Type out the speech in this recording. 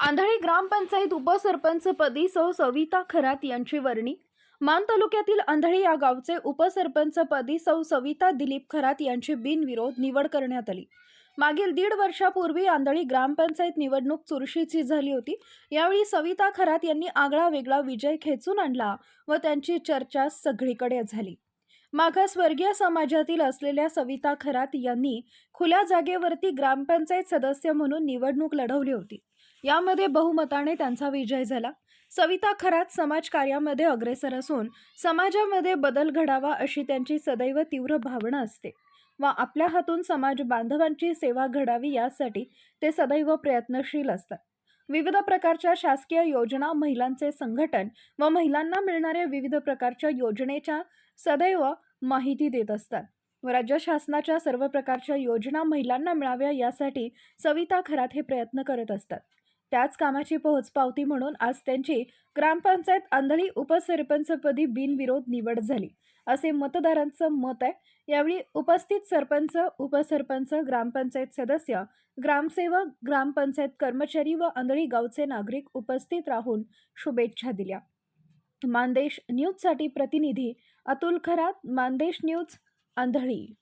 आंधळी ग्रामपंचायत उपसरपंचपदी सौ सविता खरात यांची वर्णी. मान तालुक्यातील आंधळी या गावचे उपसरपंचपदी सौ सविता दिलीप खरात यांची बिनविरोध निवड करण्यात आली. मागील दीड वर्षापूर्वी आंधळी ग्रामपंचायत निवडणूक चुरशीची झाली होती. यावेळी सविता खरात यांनी आगळा वेगळा विजय खेचून आणला व त्यांची चर्चा सगळीकडे झाली. मागासवर्गीय समाजातील असलेल्या सविता खरात यांनी खुल्या जागेवरती ग्रामपंचायत सदस्य म्हणून निवडणूक लढवली होती. यामध्ये बहुमताने त्यांचा विजय झाला. सविता खरात समाजकार्यामध्ये अग्रेसर असून समाजामध्ये बदल घडावा अशी त्यांची सदैव तीव्र भावना असते व आपल्या हातून समाज बांधवांची सेवा घडावी यासाठी ते सदैव प्रयत्नशील असतात. विविध प्रकारच्या शासकीय योजना महिलांचे संघटन व महिलांना मिळणाऱ्या विविध प्रकारच्या योजनेच्या सदैव माहिती देत असतात व राज्य शासनाच्या सर्व प्रकारच्या योजना महिलांना मिळाव्या यासाठी सविता खरात हे प्रयत्न करत असतात. त्याच कामाची पोहोचपावती म्हणून आज त्यांची ग्रामपंचायत आंधळी उपसरपंचपदी बिनविरोध निवड झाली. असे मतदारांचं मत आहे. यावेळी उपस्थित सरपंच उपसरपंच ग्रामपंचायत सदस्य ग्रामसेवक ग्रामपंचायत कर्मचारी व आंधळी गावचे नागरिक उपस्थित राहून शुभेच्छा दिल्या. मानदेश न्यूजसाठी प्रतिनिधी अतुल खरात मानदेश न्यूज आंधळी.